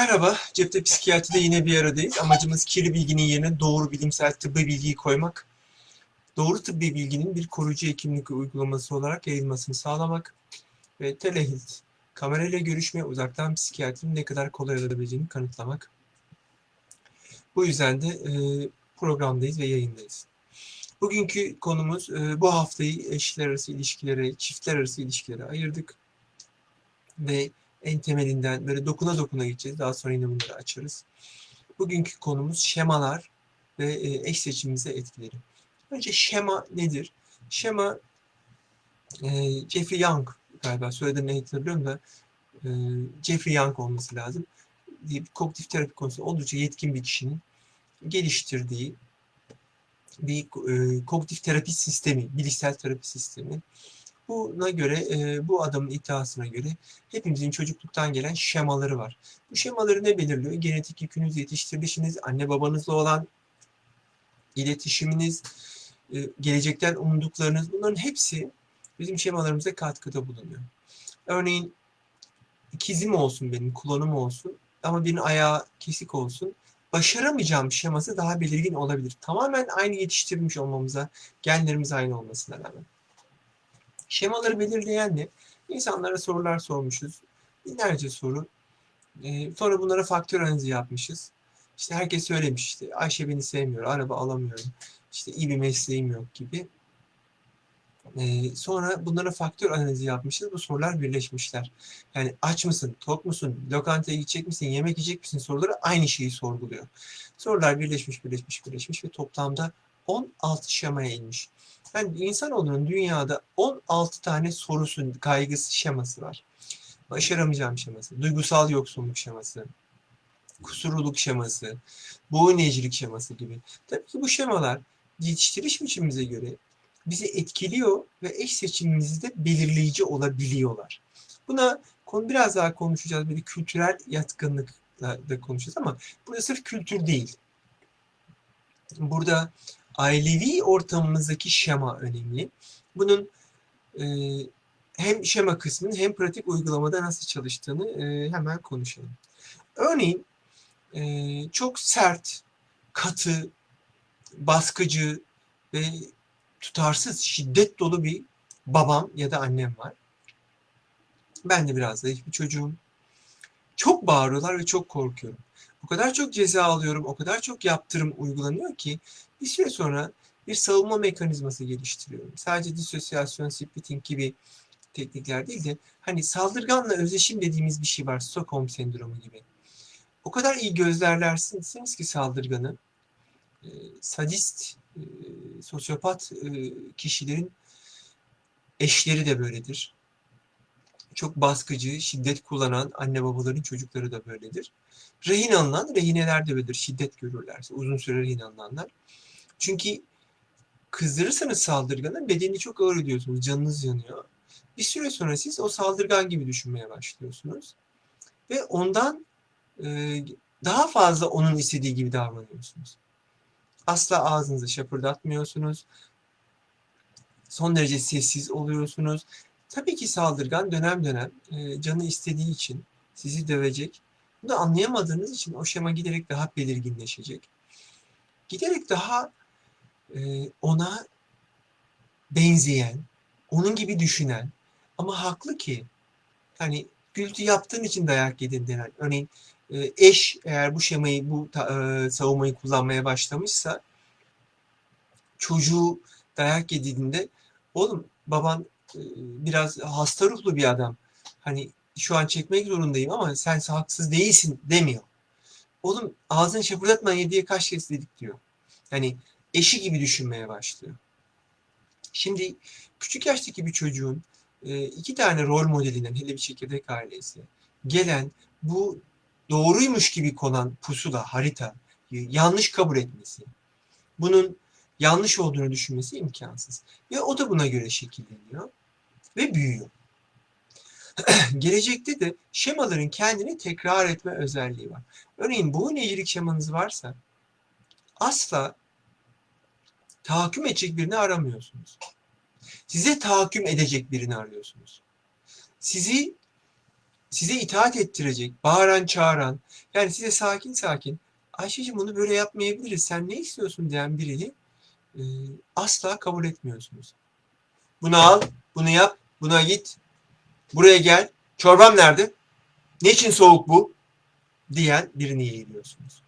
Merhaba, Cepte Psikiyatri'de yine bir aradayız. Amacımız kirli bilginin yerine doğru bilimsel tıbbi bilgiyi koymak. Doğru tıbbi bilginin bir koruyucu hekimlik uygulaması olarak yayılmasını sağlamak ve telehealth, kamerayla görüşme, uzaktan psikiyatrinin ne kadar kolay olabileceğini kanıtlamak. Bu yüzden de e, programdayız ve yayındayız. Bugünkü konumuz e, bu haftayı eşler arası ilişkilere, çiftler arası ilişkilere ayırdık. Ve en temelinden böyle dokuna dokuna gideceğiz. Daha sonra yine bunları açarız. Bugünkü konumuz şemalar ve e, eş seçimimize etkileri. Önce şema nedir? Şema e, Jeffrey Young galiba söylediğini hatırlıyorum da e, Jeffrey Young olması lazım. Kognitif terapi konusunda oldukça yetkin bir kişinin geliştirdiği bir e, kognitif terapi sistemi, bilişsel terapi sistemi. Buna göre, e, bu adamın iddiasına göre hepimizin çocukluktan gelen şemaları var. Bu şemaları ne belirliyor? Genetik yükünüz, yetiştirilişiniz, anne babanızla olan iletişiminiz, e, gelecekten umduklarınız bunların hepsi bizim şemalarımıza katkıda bulunuyor. Örneğin ikizim olsun benim, klonum olsun ama birinin ayağı kesik olsun. Başaramayacağım şeması daha belirgin olabilir. Tamamen aynı yetiştirilmiş olmamıza, genlerimiz aynı olmasına rağmen. Şemaları belirleyen ne? İnsanlara sorular sormuşuz. Binlerce soru. Ee, sonra bunlara faktör analizi yapmışız. İşte herkes söylemiş işte Ayşe beni sevmiyor, araba alamıyorum, işte iyi bir mesleğim yok gibi. Ee, sonra bunlara faktör analizi yapmışız. Bu sorular birleşmişler. Yani aç mısın, tok musun, lokantaya gidecek misin, yemek yiyecek misin soruları aynı şeyi sorguluyor. Sorular birleşmiş, birleşmiş, birleşmiş ve toplamda 16 şemaya inmiş. Yani insanoğlunun dünyada 16 tane sorusu, kaygısı şeması var. Başaramayacağım şeması, duygusal yoksunluk şeması, kusurluluk şeması, boyun eğicilik şeması gibi. Tabii ki bu şemalar yetiştiriş biçimimize göre bizi etkiliyor ve eş seçimimizde belirleyici olabiliyorlar. Buna konu biraz daha konuşacağız. Böyle kültürel yatkınlıkla da konuşacağız ama burada sırf kültür değil. Burada ailevi ortamımızdaki şema önemli. Bunun e, hem şema kısmının hem pratik uygulamada nasıl çalıştığını e, hemen konuşalım. Örneğin e, çok sert, katı, baskıcı ve tutarsız, şiddet dolu bir babam ya da annem var. Ben de biraz zayıf bir çocuğum. Çok bağırıyorlar ve çok korkuyorum. O kadar çok ceza alıyorum, o kadar çok yaptırım uygulanıyor ki bir süre sonra bir savunma mekanizması geliştiriyorum. Sadece disosyasyon, splitting gibi teknikler değil de hani saldırganla özdeşim dediğimiz bir şey var. Stockholm sendromu gibi. O kadar iyi gözlerlersiniz ki saldırganı. E, sadist, e, sosyopat e, kişilerin eşleri de böyledir. Çok baskıcı, şiddet kullanan anne babaların çocukları da böyledir. Rehin alınan rehineler de böyledir. Şiddet görürlerse. Uzun süre rehin alınanlar. Çünkü kızdırırsanız saldırganı bedeni çok ağır ediyorsunuz. Canınız yanıyor. Bir süre sonra siz o saldırgan gibi düşünmeye başlıyorsunuz. Ve ondan e, daha fazla onun istediği gibi davranıyorsunuz. Asla ağzınızı şapırdatmıyorsunuz. Son derece sessiz oluyorsunuz. Tabii ki saldırgan dönem dönem e, canı istediği için sizi dövecek. Bunu anlayamadığınız için o şema giderek daha belirginleşecek. Giderek daha e, ona benzeyen, onun gibi düşünen ama haklı ki hani gürültü yaptığın için dayak yedin denen. Örneğin e, eş eğer bu şemayı, bu e, savunmayı kullanmaya başlamışsa çocuğu dayak yediğinde oğlum baban biraz hasta ruhlu bir adam. Hani şu an çekmek zorundayım ama sen haksız değilsin demiyor. Oğlum ağzını şapırdatma yediye kaç kez dedik diyor. Yani eşi gibi düşünmeye başlıyor. Şimdi küçük yaştaki bir çocuğun e, iki tane rol modelinden hele bir çekirdek ailesi gelen bu doğruymuş gibi konan pusula, harita yanlış kabul etmesi, bunun yanlış olduğunu düşünmesi imkansız. Ve o da buna göre şekilleniyor ve büyüyor. Gelecekte de şemaların kendini tekrar etme özelliği var. Örneğin boyun eğrilik şemanız varsa asla tahakküm edecek birini aramıyorsunuz. Size tahakküm edecek birini arıyorsunuz. Sizi size itaat ettirecek, bağıran çağıran, yani size sakin sakin, Ayşe'cim bunu böyle yapmayabiliriz, sen ne istiyorsun diyen birini e, asla kabul etmiyorsunuz. Bunu al, bunu yap, buna git, buraya gel, çorbam nerede? Niçin soğuk bu? diyen birini yeğliyorsunuz.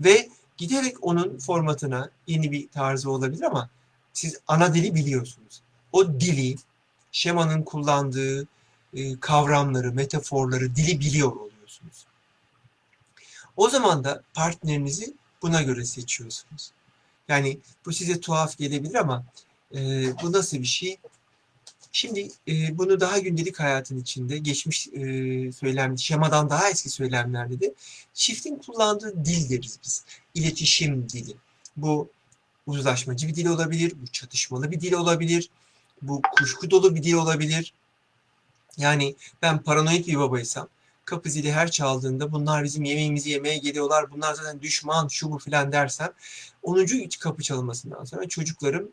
Ve giderek onun formatına yeni bir tarzı olabilir ama siz ana dili biliyorsunuz. O dili, şemanın kullandığı e, kavramları, metaforları, dili biliyor oluyorsunuz. O zaman da partnerinizi buna göre seçiyorsunuz. Yani bu size tuhaf gelebilir ama e, bu nasıl bir şey? Şimdi e, bunu daha gündelik hayatın içinde geçmiş e, söylem, şemadan daha eski söylemlerde de çiftin kullandığı dil deriz biz. İletişim dili. Bu uzlaşmacı bir dil olabilir, bu çatışmalı bir dil olabilir, bu kuşku dolu bir dil olabilir. Yani ben paranoid bir babaysam kapı zili her çaldığında bunlar bizim yemeğimizi yemeye geliyorlar, bunlar zaten düşman, şu bu filan dersem 10. kapı çalınmasından sonra çocuklarım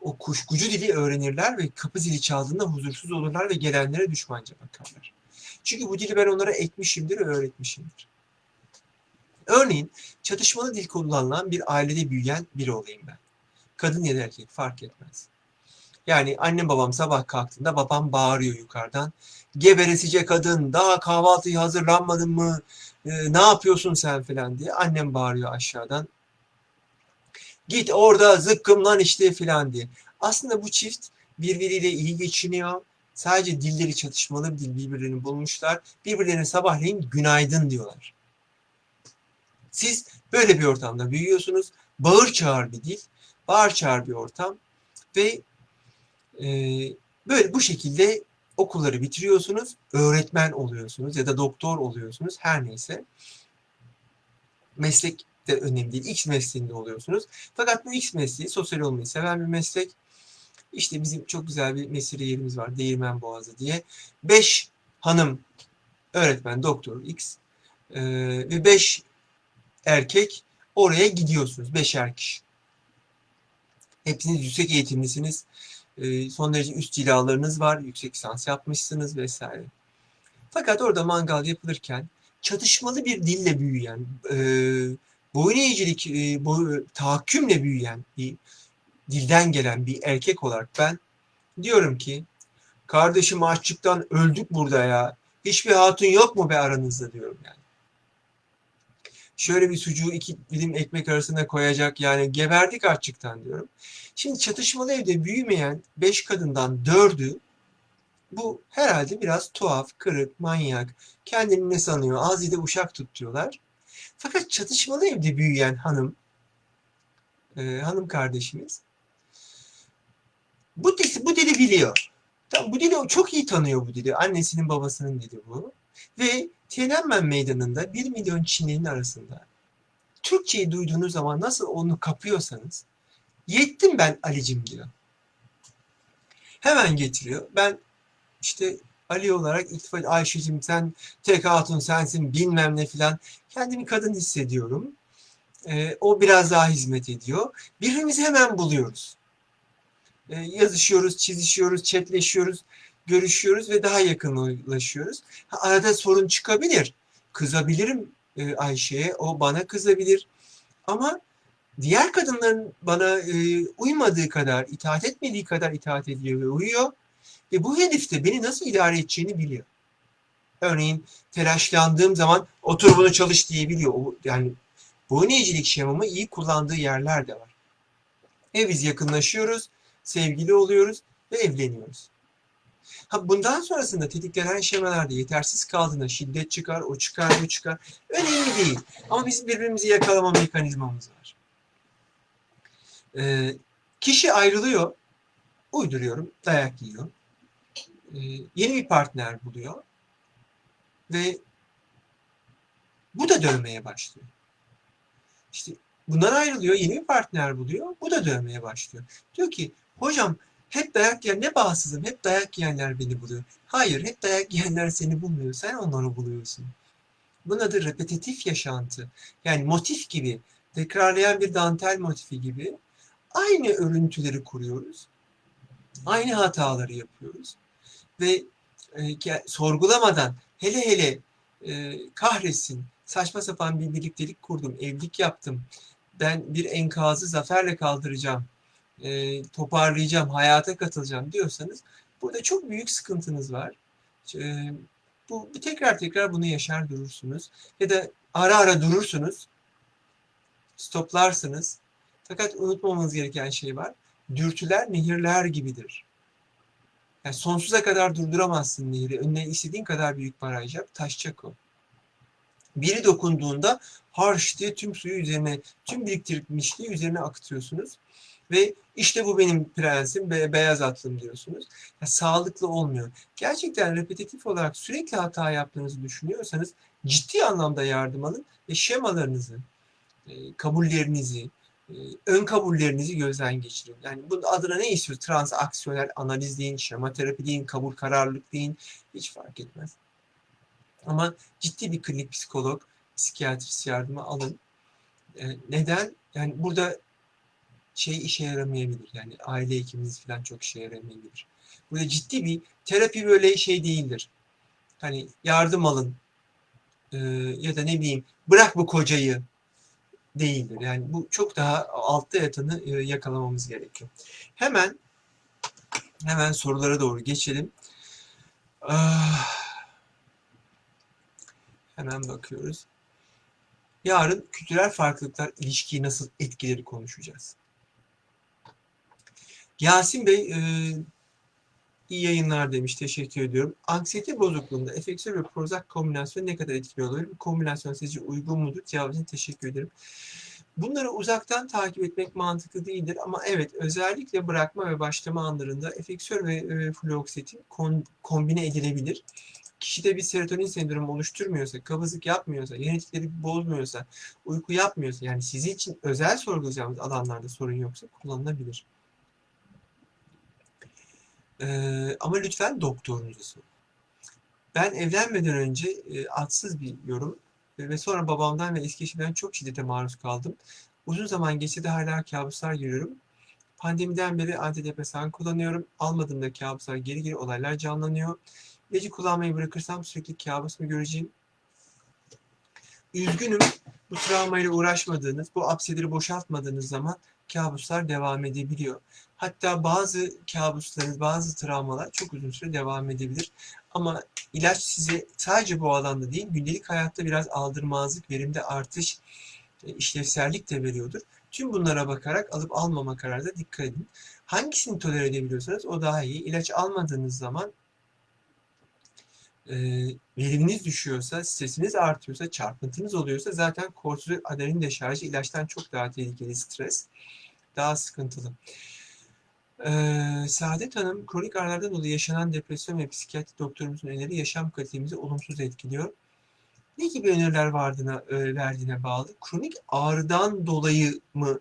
o kuşkucu dili öğrenirler ve kapı zili çaldığında huzursuz olurlar ve gelenlere düşmanca bakarlar. Çünkü bu dili ben onlara ekmişimdir ve öğretmişimdir. Örneğin çatışmalı dil kullanılan bir ailede büyüyen biri olayım ben. Kadın ya da erkek fark etmez. Yani annem babam sabah kalktığında babam bağırıyor yukarıdan. Geberesice kadın daha kahvaltıyı hazırlanmadın mı? Ee, ne yapıyorsun sen falan diye. Annem bağırıyor aşağıdan. Git orada zıkkımlan işte filan diye. Aslında bu çift birbiriyle iyi geçiniyor. Sadece dilleri çatışmalı bir dil birbirlerini bulmuşlar. Birbirlerine sabahleyin günaydın diyorlar. Siz böyle bir ortamda büyüyorsunuz. Bağır çağır bir dil. Bağır çağır bir ortam. Ve e, böyle bu şekilde okulları bitiriyorsunuz. Öğretmen oluyorsunuz ya da doktor oluyorsunuz. Her neyse. Meslek de önemli değil. X mesleğinde oluyorsunuz. Fakat bu X mesleği sosyal olmayı seven bir meslek. İşte bizim çok güzel bir mesire yerimiz var. Değirmen Boğazı diye. Beş hanım öğretmen, doktor X e, ve beş erkek oraya gidiyorsunuz. Beşer kişi. Hepsiniz yüksek eğitimlisiniz. E, son derece üst cilalarınız var. Yüksek lisans yapmışsınız vesaire. Fakat orada mangal yapılırken çatışmalı bir dille büyüyen, e, boyun eğicilik, e, boy, tahakkümle büyüyen bir dilden gelen bir erkek olarak ben diyorum ki kardeşim açlıktan öldük burada ya. Hiçbir hatun yok mu be aranızda diyorum yani. Şöyle bir sucuğu iki dilim ekmek arasında koyacak yani geberdik açlıktan diyorum. Şimdi çatışmalı evde büyümeyen beş kadından dördü bu herhalde biraz tuhaf, kırık, manyak, kendini ne sanıyor, azide uşak tutuyorlar. Fakat çatışmalı evde büyüyen hanım, e, hanım kardeşimiz bu dili, bu dili biliyor. Tamam, bu dili çok iyi tanıyor bu dili. Annesinin babasının dili bu. Ve Tiananmen Meydanı'nda bir milyon Çinli'nin arasında Türkçeyi duyduğunuz zaman nasıl onu kapıyorsanız yettim ben Ali'cim diyor. Hemen getiriyor. Ben işte Ali olarak iltifat Ayşe'cim sen tek hatun sensin bilmem ne filan. Kendimi kadın hissediyorum. Ee, o biraz daha hizmet ediyor. Birbirimizi hemen buluyoruz. Ee, yazışıyoruz, çizişiyoruz, chatleşiyoruz, görüşüyoruz ve daha yakınlaşıyoruz. Ha, arada sorun çıkabilir. Kızabilirim e, Ayşe'ye, o bana kızabilir. Ama diğer kadınların bana e, uymadığı kadar, itaat etmediği kadar itaat ediyor ve uyuyor. Ve bu herif de beni nasıl idare edeceğini biliyor. Örneğin telaşlandığım zaman otur bunu çalış diyebiliyor. O, yani boyun eğicilik şemamı iyi kullandığı yerler de var. E biz yakınlaşıyoruz, sevgili oluyoruz ve evleniyoruz. Ha bundan sonrasında tetiklenen şemalarda yetersiz kaldığında şiddet çıkar, o çıkar, bu çıkar. Önemli değil. Ama bizim birbirimizi yakalama mekanizmamız var. Ee, kişi ayrılıyor, uyduruyorum, dayak yiyor. Ee, yeni bir partner buluyor ve bu da dövmeye başlıyor. İşte bundan ayrılıyor, yeni bir partner buluyor, bu da dövmeye başlıyor. Diyor ki, hocam hep dayak yiyen ne bağımsızım, hep dayak yiyenler beni buluyor. Hayır, hep dayak yiyenler seni bulmuyor, sen onları buluyorsun. Bunun adı repetitif yaşantı. Yani motif gibi, tekrarlayan bir dantel motifi gibi aynı örüntüleri kuruyoruz. Aynı hataları yapıyoruz. Ve e, sorgulamadan hele hele e, kahretsin saçma sapan bir birliktelik kurdum, evlilik yaptım. Ben bir enkazı zaferle kaldıracağım, e, toparlayacağım, hayata katılacağım diyorsanız burada çok büyük sıkıntınız var. E, bu bir tekrar tekrar bunu yaşar durursunuz ya da ara ara durursunuz, stoplarsınız. Fakat unutmamanız gereken şey var. Dürtüler nehirler gibidir. Yani sonsuza kadar durduramazsın nehri. Önüne istediğin kadar büyük baraj yap, taşacak o. Biri dokunduğunda harş diye tüm suyu üzerine, tüm biriktirmişliği üzerine akıtıyorsunuz. Ve işte bu benim prensim, be- beyaz atlım diyorsunuz. Ya, sağlıklı olmuyor. Gerçekten repetitif olarak sürekli hata yaptığınızı düşünüyorsanız ciddi anlamda yardım alın ve şemalarınızı, e, kabullerinizi, ön kabullerinizi gözden geçirin. Yani bunun adına ne istiyoruz? Transaksiyonel analiz deyin, şema terapi deyin, kabul kararlılık deyin. Hiç fark etmez. Ama ciddi bir klinik psikolog, psikiyatrist yardımı alın. E, neden? Yani burada şey işe yaramayabilir. Yani aile hekiminiz falan çok işe yaramayabilir. Burada ciddi bir terapi böyle şey değildir. Hani yardım alın e, ya da ne bileyim bırak bu kocayı değildir. Yani bu çok daha altta yatanı e, yakalamamız gerekiyor. Hemen hemen sorulara doğru geçelim. Ah, hemen bakıyoruz. Yarın kültürel farklılıklar ilişkiyi nasıl etkileri konuşacağız. Yasin Bey e, iyi yayınlar demiş. Teşekkür ediyorum. Anksiyete bozukluğunda efektör ve Prozac kombinasyonu ne kadar etkili olabilir? Bu kombinasyon sizce uygun mudur? Cevabı için teşekkür ederim. Bunları uzaktan takip etmek mantıklı değildir ama evet özellikle bırakma ve başlama anlarında efektör ve e, fluoksetin kon, kombine edilebilir. Kişide bir serotonin sendromu oluşturmuyorsa, kabızlık yapmıyorsa, genetikleri bozmuyorsa, uyku yapmıyorsa yani sizin için özel sorgulayacağımız alanlarda sorun yoksa kullanılabilir. Ee, ama lütfen doktorunuza sorun. Ben evlenmeden önce e, adsız bir yorum ve sonra babamdan ve eski eşimden çok şiddete maruz kaldım. Uzun zaman geçse de hala kabuslar görüyorum. Pandemiden beri antidepresan kullanıyorum. Almadığımda kabuslar geri geri olaylar canlanıyor. İlacı kullanmayı bırakırsam sürekli kabus mu göreceğim? Üzgünüm. Bu travmayla uğraşmadığınız, bu apseleri boşaltmadığınız zaman kabuslar devam edebiliyor. Hatta bazı kabuslarınız, bazı travmalar çok uzun süre devam edebilir. Ama ilaç size sadece bu alanda değil, gündelik hayatta biraz aldırmazlık, verimde artış, e, işlevsellik de veriyordur. Tüm bunlara bakarak alıp almama kararında dikkat edin. Hangisini tolere edebiliyorsanız o daha iyi. İlaç almadığınız zaman e, veriminiz düşüyorsa, stresiniz artıyorsa, çarpıntınız oluyorsa zaten kortizol adrenalin deşarjı ilaçtan çok daha tehlikeli stres. Daha sıkıntılı. Ee, Saadet Hanım, kronik ağrılardan dolayı yaşanan depresyon ve psikiyatri doktorumuzun öneri yaşam kalitemizi olumsuz etkiliyor. Ne gibi öneriler vardığına, e, verdiğine bağlı. Kronik ağrıdan dolayı mı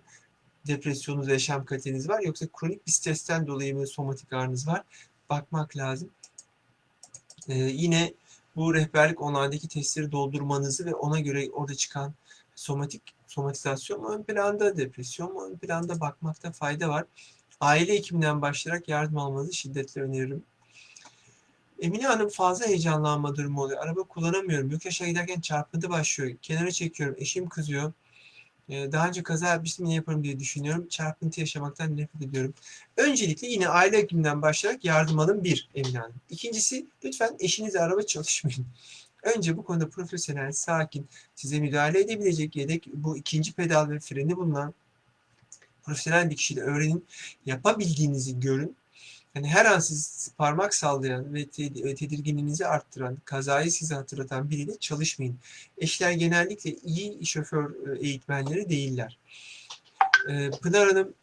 depresyonunuz, yaşam kaliteniz var yoksa kronik bir stresten dolayı mı somatik ağrınız var? Bakmak lazım. Ee, yine bu rehberlik online'daki testleri doldurmanızı ve ona göre orada çıkan somatik somatizasyon mu ön planda, depresyon mu ön planda bakmakta fayda var. Aile hekiminden başlayarak yardım almanızı şiddetle öneririm. Emine Hanım fazla heyecanlanma durumu oluyor. Araba kullanamıyorum. Yok aşağı giderken çarpıntı başlıyor. Kenara çekiyorum. Eşim kızıyor. Ee, Daha önce kaza yapmıştım yine yaparım diye düşünüyorum. Çarpıntı yaşamaktan nefret ediyorum. Öncelikle yine aile hekiminden başlayarak yardım alın bir Emine Hanım. İkincisi lütfen eşinizle araba çalışmayın. Önce bu konuda profesyonel, sakin, size müdahale edebilecek yedek bu ikinci pedal ve freni bulunan profesyonel bir kişiyle öğrenin. Yapabildiğinizi görün. Yani her an siz parmak sallayan ve te- ve tedirginliğinizi arttıran, kazayı size hatırlatan biriyle çalışmayın. Eşler genellikle iyi şoför e, eğitmenleri değiller. Ee, Pınar Hanım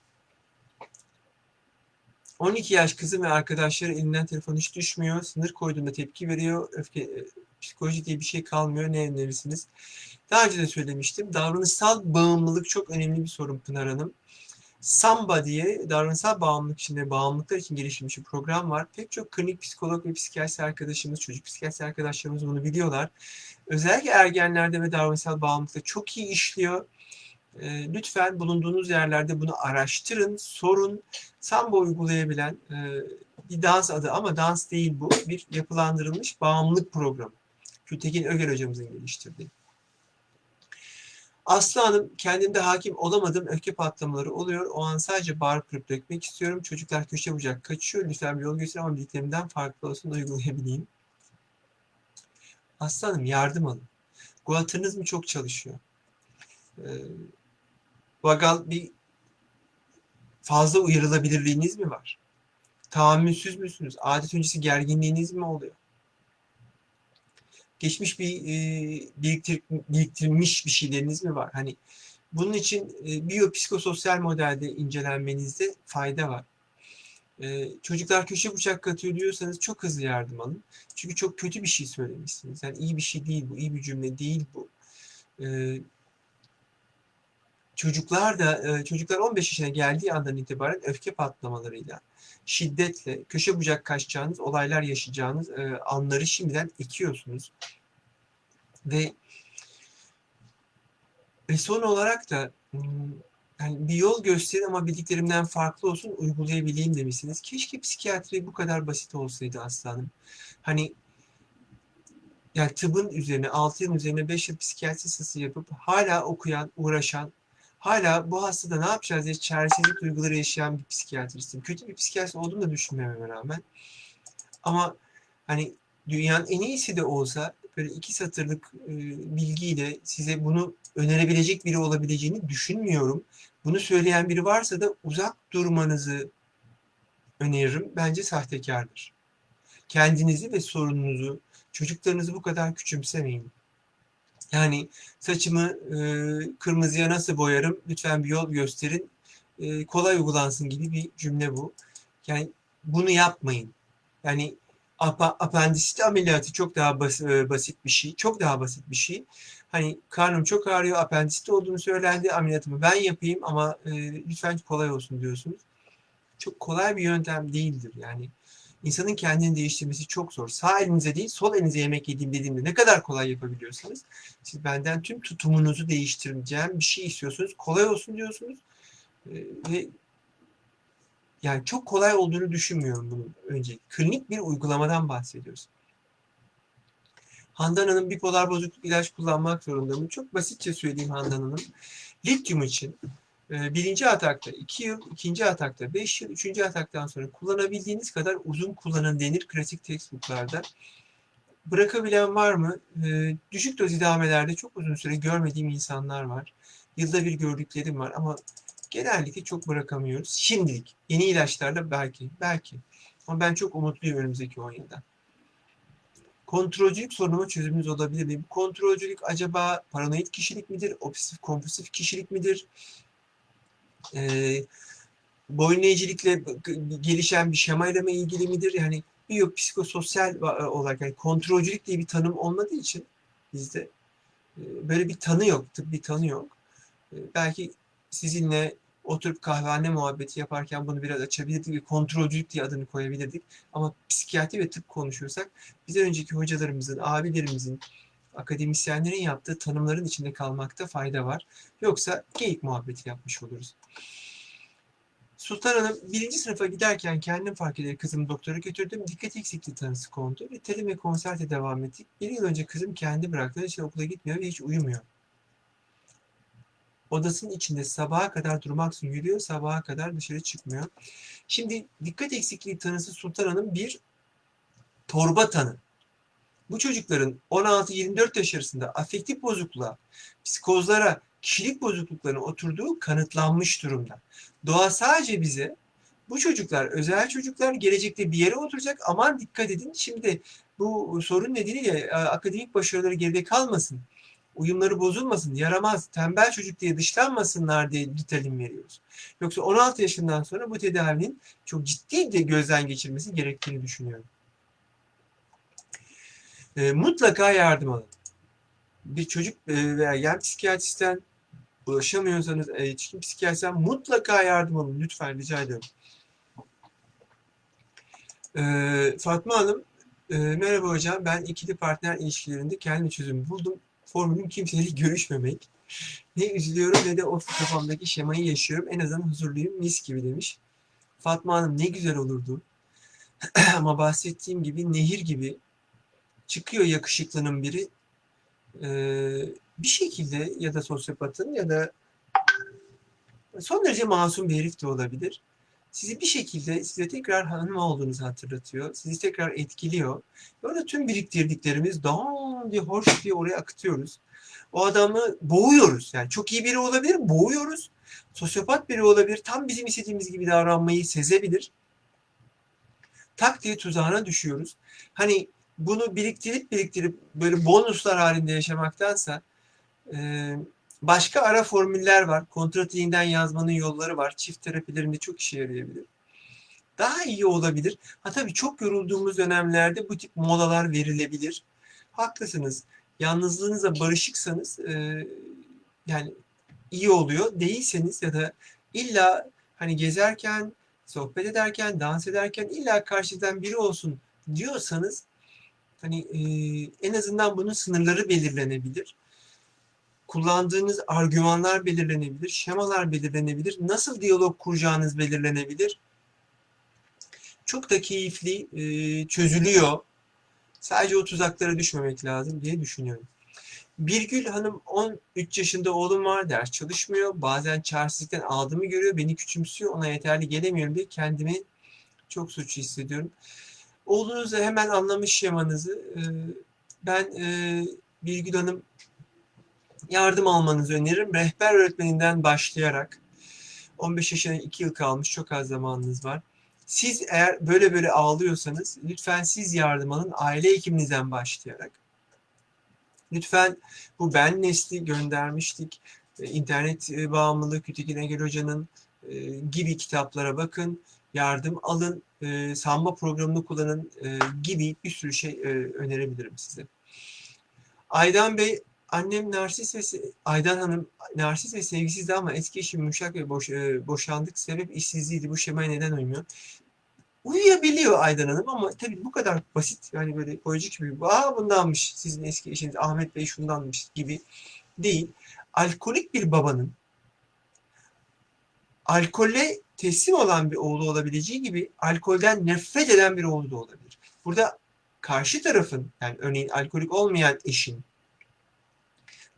12 yaş kızım ve arkadaşları elinden telefon hiç düşmüyor. Sınır koyduğunda tepki veriyor. Öfke, e, psikoloji diye bir şey kalmıyor. Ne önerirsiniz? Daha önce de söylemiştim. Davranışsal bağımlılık çok önemli bir sorun Pınar Hanım. Samba diye davranışsal bağımlılık içinde bağımlılıklar için geliştirilmiş bir program var. Pek çok klinik psikolog ve psikiyatrist arkadaşımız, çocuk psikiyatrist arkadaşlarımız bunu biliyorlar. Özellikle ergenlerde ve davranışsal bağımlılıkta çok iyi işliyor. E, lütfen bulunduğunuz yerlerde bunu araştırın, sorun. Samba uygulayabilen e, bir dans adı ama dans değil bu. Bir yapılandırılmış bağımlılık programı. Gültekin Öger hocamızın geliştirdiği. Aslı Hanım kendimde hakim olamadığım öfke patlamaları oluyor. O an sadece bağırıp kırıp dökmek istiyorum. Çocuklar köşe bucak kaçıyor. Lütfen bir yol göster ama bildiklerimden farklı olsun uygulayabileyim. Aslı Hanım yardım alın. Guatırınız mı çok çalışıyor? Ee, vagal bir fazla uyarılabilirliğiniz mi var? Tahammülsüz müsünüz? Adet öncesi gerginliğiniz mi oluyor? Geçmiş bir e, biriktir, biriktirmiş bir şeyleriniz mi var? Hani bunun için e, biyopsikososyal modelde incelenmenizde fayda var. E, çocuklar köşe bıçak katıyor diyorsanız çok hızlı yardım alın. Çünkü çok kötü bir şey söylemişsiniz. Yani iyi bir şey değil bu, iyi bir cümle değil bu. E, çocuklar da e, çocuklar 15 yaşına geldiği andan itibaren öfke patlamalarıyla şiddetle köşe bucak kaçacağınız olaylar yaşayacağınız e, anları şimdiden ekiyorsunuz ve ve son olarak da hmm, yani bir yol gösterin ama bildiklerimden farklı olsun uygulayabileyim demişsiniz. Keşke psikiyatri bu kadar basit olsaydı aslanım. Hani yani tıbbın üzerine 6 yıl üzerine 5 yıl psikiyatri sası yapıp hala okuyan, uğraşan hala bu hastada ne yapacağız diye çaresizlik duyguları yaşayan bir psikiyatristim. Kötü bir psikiyatrist olduğumu da düşünmememe rağmen. Ama hani dünyanın en iyisi de olsa böyle iki satırlık e, bilgiyle size bunu önerebilecek biri olabileceğini düşünmüyorum. Bunu söyleyen biri varsa da uzak durmanızı öneririm. Bence sahtekardır. Kendinizi ve sorununuzu, çocuklarınızı bu kadar küçümsemeyin. Yani saçımı e, kırmızıya nasıl boyarım? Lütfen bir yol gösterin. E, kolay uygulansın gibi bir cümle bu. Yani bunu yapmayın. Yani apa, apendisit ameliyatı çok daha bas, e, basit bir şey. Çok daha basit bir şey. Hani karnım çok ağrıyor, apendisit olduğunu söylendi. Ameliyatımı ben yapayım ama e, lütfen kolay olsun diyorsunuz. Çok kolay bir yöntem değildir. Yani insanın kendini değiştirmesi çok zor. Sağ elinize değil, sol elinize yemek yediğim dediğimde ne kadar kolay yapabiliyorsanız siz benden tüm tutumunuzu değiştireceğim bir şey istiyorsunuz. Kolay olsun diyorsunuz. E, ve yani çok kolay olduğunu düşünmüyorum bunun önce. Klinik bir uygulamadan bahsediyoruz. Handan Hanım bipolar bozukluk ilaç kullanmak zorunda mı? Çok basitçe söyleyeyim Handan Hanım. Lityum için birinci atakta 2 yıl, ikinci atakta 5 yıl, üçüncü ataktan sonra kullanabildiğiniz kadar uzun kullanın denir klasik textbooklarda. Bırakabilen var mı? E, düşük doz idamelerde çok uzun süre görmediğim insanlar var. Yılda bir gördüklerim var ama genellikle çok bırakamıyoruz. Şimdilik. Yeni ilaçlarla belki. Belki. Ama ben çok umutluyum önümüzdeki 10 yılda. Kontrolcülük sorunuma çözümümüz olabilir mi? Bu kontrolcülük acaba paranoid kişilik midir? Obsesif kompulsif kişilik midir? Ee, boyun eğicilikle gelişen bir şemayla mı ilgili midir? Yani biyopsikososyal olarak yani kontrolcülük diye bir tanım olmadığı için bizde e, böyle bir tanı yok, tıbbi tanı yok. E, belki sizinle oturup kahvehane muhabbeti yaparken bunu biraz açabilirdik ve kontrolcülük diye adını koyabilirdik. Ama psikiyatri ve tıp konuşuyorsak bizden önceki hocalarımızın, abilerimizin, akademisyenlerin yaptığı tanımların içinde kalmakta fayda var. Yoksa geyik muhabbeti yapmış oluruz. Sultan Hanım birinci sınıfa giderken kendim fark ederek kızımı doktora götürdüm. Dikkat eksikliği tanısı kondu. ve ve konserte devam ettik. Bir yıl önce kızım kendi bıraktığı için okula gitmiyor ve hiç uyumuyor odasının içinde sabaha kadar durmaksın yürüyor, sabaha kadar dışarı çıkmıyor. Şimdi dikkat eksikliği tanısı Sultan Hanım bir torba tanı. Bu çocukların 16-24 yaş arasında afektif bozukluğa, psikozlara, kişilik bozukluklarına oturduğu kanıtlanmış durumda. Doğa sadece bize bu çocuklar özel çocuklar gelecekte bir yere oturacak aman dikkat edin. Şimdi bu sorun nedeniyle akademik başarıları geride kalmasın uyumları bozulmasın, yaramaz, tembel çocuk diye dışlanmasınlar diye ritalin veriyoruz. Yoksa 16 yaşından sonra bu tedavinin çok ciddi de gözden geçirmesi gerektiğini düşünüyorum. E, mutlaka yardım alın. Bir çocuk e, veya yan psikiyatristten ulaşamıyorsanız e, yetişkin psikiyatristten mutlaka yardım alın. Lütfen rica ediyorum. E, Fatma Hanım, e, merhaba hocam. Ben ikili partner ilişkilerinde kendi çözümü buldum formülüm kimseyle görüşmemek. Ne üzülüyorum ne de o kafamdaki şemayı yaşıyorum. En azından huzurluyum mis gibi demiş. Fatma Hanım ne güzel olurdu. Ama bahsettiğim gibi nehir gibi çıkıyor yakışıklının biri ee, bir şekilde ya da sosyopatın ya da son derece masum bir herif de olabilir. Sizi bir şekilde size tekrar hanım olduğunuzu hatırlatıyor. Sizi tekrar etkiliyor. Böyle tüm biriktirdiklerimiz daha diye hoş diye oraya akıtıyoruz. O adamı boğuyoruz. Yani çok iyi biri olabilir, boğuyoruz. Sosyopat biri olabilir, tam bizim istediğimiz gibi davranmayı sezebilir. Tak diye tuzağına düşüyoruz. Hani bunu biriktirip biriktirip böyle bonuslar halinde yaşamaktansa e, başka ara formüller var. Kontrat yeniden yazmanın yolları var. Çift terapilerinde çok işe yarayabilir. Daha iyi olabilir. Ha tabii çok yorulduğumuz dönemlerde bu tip molalar verilebilir. Haklısınız. Yalnızlığınızla barışıksanız e, yani iyi oluyor. Değilseniz ya da illa hani gezerken, sohbet ederken, dans ederken illa karşıdan biri olsun diyorsanız hani e, en azından bunun sınırları belirlenebilir. Kullandığınız argümanlar belirlenebilir, şemalar belirlenebilir, nasıl diyalog kuracağınız belirlenebilir. Çok da keyifli e, çözülüyor. Sadece o tuzaklara düşmemek lazım diye düşünüyorum. Birgül Hanım 13 yaşında oğlum var ders çalışmıyor. Bazen çaresizlikten aldığımı görüyor. Beni küçümsüyor. Ona yeterli gelemiyorum diye kendimi çok suçlu hissediyorum. Oğlunuz da hemen anlamış şemanızı. Ben Birgül Hanım yardım almanızı öneririm. Rehber öğretmeninden başlayarak 15 yaşına 2 yıl kalmış. Çok az zamanınız var. Siz eğer böyle böyle ağlıyorsanız lütfen siz yardım alın. Aile hekiminizden başlayarak. Lütfen bu ben nesli göndermiştik. İnternet bağımlılığı Kütekin Egel Hoca'nın gibi kitaplara bakın. Yardım alın. Samba programını kullanın gibi bir sürü şey önerebilirim size. Aydan Bey annem narsist ve Aydan Hanım narsist ve sevgisizdi ama eski eşim yumuşak ve boş, boşandık. Sebep işsizliğiydi. Bu şemaya neden uymuyor? Uyuyabiliyor Aydan Hanım ama tabii bu kadar basit yani böyle koyucuk gibi aa bundanmış sizin eski eşiniz Ahmet Bey şundanmış gibi değil. Alkolik bir babanın alkolle teslim olan bir oğlu olabileceği gibi alkolden nefret eden bir oğlu da olabilir. Burada karşı tarafın yani örneğin alkolik olmayan eşin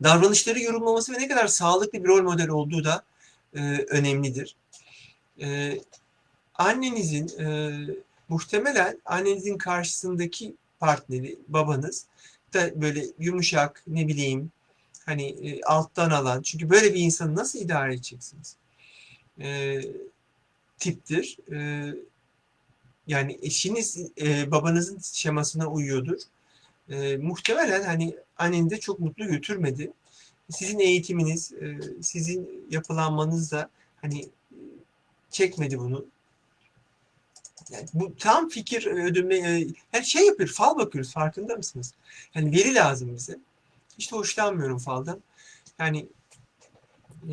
davranışları yorumlaması ve ne kadar sağlıklı bir rol model olduğu da e, önemlidir. E, annenizin e, muhtemelen annenizin karşısındaki partneri, babanız da böyle yumuşak, ne bileyim, hani e, alttan alan. Çünkü böyle bir insanı nasıl idare edeceksiniz? E, tiptir. E, yani eşiniz e, babanızın şemasına uyuyordur. E, muhtemelen hani anneni de çok mutlu götürmedi. Sizin eğitiminiz, e, sizin yapılanmanız da hani çekmedi bunu. Yani bu tam fikir ödülme, her şey yapıyor, fal bakıyoruz farkında mısınız? Yani veri lazım bize. İşte hoşlanmıyorum faldan. Yani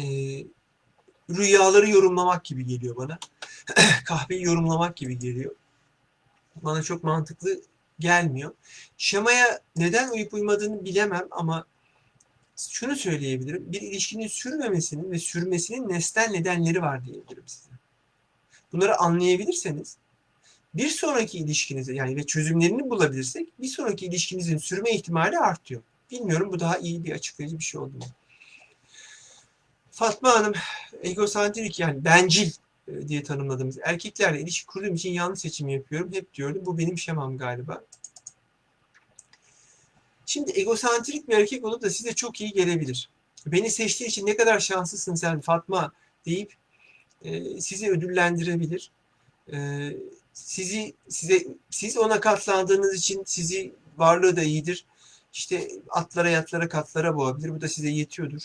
e, rüyaları yorumlamak gibi geliyor bana. Kahveyi yorumlamak gibi geliyor. Bana çok mantıklı gelmiyor. Şemaya neden uyup uymadığını bilemem ama şunu söyleyebilirim. Bir ilişkinin sürmemesinin ve sürmesinin nesnel nedenleri var diyebilirim size. Bunları anlayabilirseniz bir sonraki ilişkinize yani ve çözümlerini bulabilirsek bir sonraki ilişkinizin sürme ihtimali artıyor. Bilmiyorum bu daha iyi bir açıklayıcı bir şey oldu mu? Fatma Hanım egosantrik yani bencil e, diye tanımladığımız erkeklerle ilişki kurduğum için yanlış seçim yapıyorum. Hep diyordum bu benim şemam galiba. Şimdi egosantrik bir erkek olup da size çok iyi gelebilir. Beni seçtiği için ne kadar şanslısın sen Fatma deyip e, sizi ödüllendirebilir. E, sizi size siz ona katlandığınız için sizi varlığı da iyidir. İşte atlara yatlara katlara boğabilir. Bu da size yetiyordur.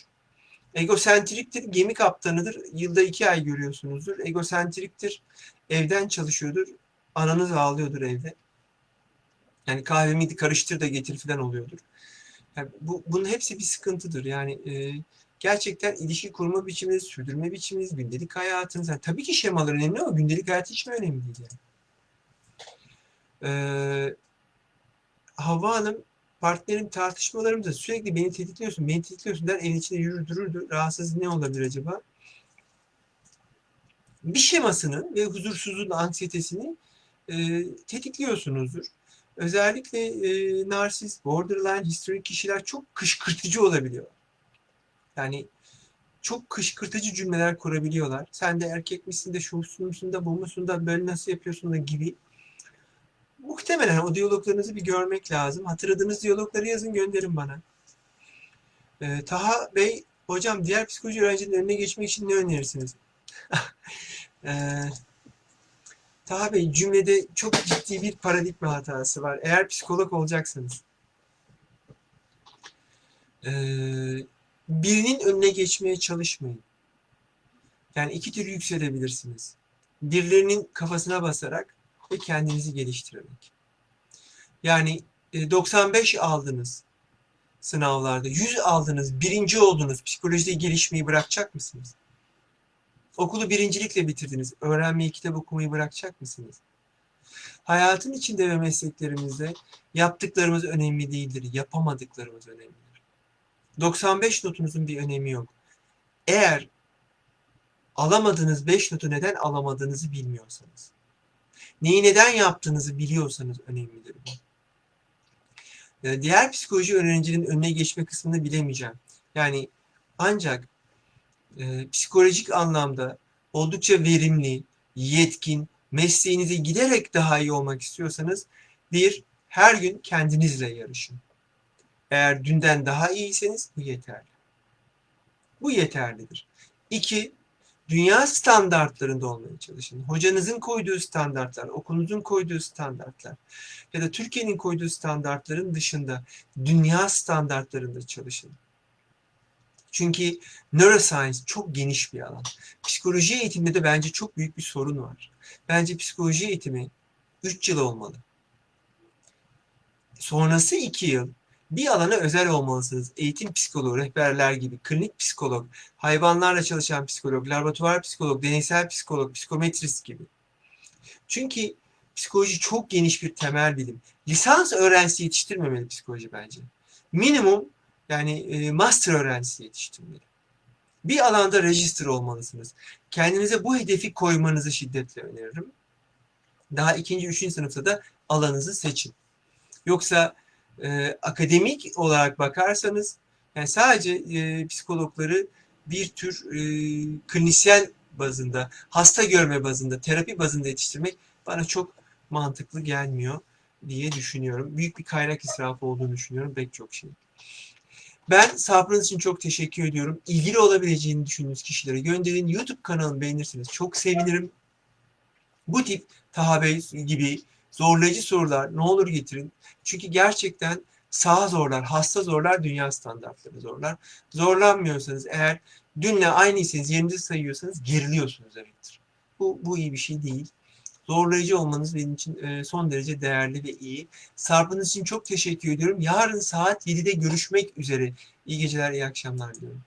Egosentriktir, gemi kaptanıdır. Yılda iki ay görüyorsunuzdur. Egosentriktir, evden çalışıyordur. Ananız ağlıyordur evde. Yani kahvemi karıştır da getir falan oluyordur. Yani bu, bunun hepsi bir sıkıntıdır. Yani e, gerçekten ilişki kurma biçiminiz, sürdürme biçiminiz, gündelik hayatınız. Yani tabii ki şemalar önemli ama gündelik hayat hiç mi önemli değil yani. Ee, Havva Hanım partnerim tartışmalarımda sürekli beni tetikliyorsun, beni tetikliyorsun der evin içinde yürür dururdu. Rahatsız ne olabilir acaba? Bir şemasını ve huzursuzluğun anksiyetesini e, tetikliyorsunuzdur. Özellikle e, narsist, borderline, histerik kişiler çok kışkırtıcı olabiliyor. Yani çok kışkırtıcı cümleler kurabiliyorlar. Sen de erkek misin de şusun musun da bu musun da böyle nasıl yapıyorsun da gibi. Muhtemelen o diyaloglarınızı bir görmek lazım. Hatırladığınız diyalogları yazın gönderin bana. Ee, Taha Bey, hocam diğer psikoloji öğrencilerin önüne geçmek için ne önerirsiniz? ee, Taha Bey cümlede çok ciddi bir paradigma hatası var. Eğer psikolog olacaksanız ee, birinin önüne geçmeye çalışmayın. Yani iki tür yükselebilirsiniz. Birilerinin kafasına basarak ve kendinizi geliştirerek. Yani e, 95 aldınız sınavlarda, 100 aldınız, birinci oldunuz, psikolojide gelişmeyi bırakacak mısınız? Okulu birincilikle bitirdiniz, öğrenmeyi, kitap okumayı bırakacak mısınız? Hayatın içinde ve mesleklerimizde yaptıklarımız önemli değildir, yapamadıklarımız önemlidir. 95 notunuzun bir önemi yok. Eğer alamadığınız 5 notu neden alamadığınızı bilmiyorsanız, neyi neden yaptığınızı biliyorsanız önemlidir bu. Ee, Diğer psikoloji öğrencilerin önüne geçme kısmını bilemeyeceğim. Yani ancak e, psikolojik anlamda oldukça verimli, yetkin, mesleğinize giderek daha iyi olmak istiyorsanız bir, her gün kendinizle yarışın. Eğer dünden daha iyiyseniz bu yeterli. Bu yeterlidir. İki, dünya standartlarında olmaya çalışın. Hocanızın koyduğu standartlar, okulunuzun koyduğu standartlar ya da Türkiye'nin koyduğu standartların dışında dünya standartlarında çalışın. Çünkü neuroscience çok geniş bir alan. Psikoloji eğitiminde de bence çok büyük bir sorun var. Bence psikoloji eğitimi 3 yıl olmalı. Sonrası 2 yıl bir alana özel olmalısınız. Eğitim psikoloğu, rehberler gibi, klinik psikolog, hayvanlarla çalışan psikolog, laboratuvar psikolog, deneysel psikolog, psikometrist gibi. Çünkü psikoloji çok geniş bir temel bilim. Lisans öğrencisi yetiştirmemeli psikoloji bence. Minimum yani e, master öğrencisi yetiştirmeli. Bir alanda register olmalısınız. Kendinize bu hedefi koymanızı şiddetle öneririm. Daha ikinci, üçüncü sınıfta da alanınızı seçin. Yoksa e, akademik olarak bakarsanız yani sadece e, psikologları bir tür e, klinisyen bazında, hasta görme bazında, terapi bazında yetiştirmek bana çok mantıklı gelmiyor diye düşünüyorum. Büyük bir kaynak israfı olduğunu düşünüyorum pek çok şey. Ben sabrınız için çok teşekkür ediyorum. İlgili olabileceğini düşündüğünüz kişilere gönderin. YouTube kanalımı beğenirseniz çok sevinirim. Bu tip Taha Bey gibi zorlayıcı sorular ne olur getirin. Çünkü gerçekten sağ zorlar, hasta zorlar, dünya standartları zorlar. Zorlanmıyorsanız eğer dünle aynıysanız, yerinizi sayıyorsanız geriliyorsunuz demektir. Bu, bu iyi bir şey değil. Zorlayıcı olmanız benim için e, son derece değerli ve iyi. Sarpınız için çok teşekkür ediyorum. Yarın saat 7'de görüşmek üzere. İyi geceler, iyi akşamlar diliyorum.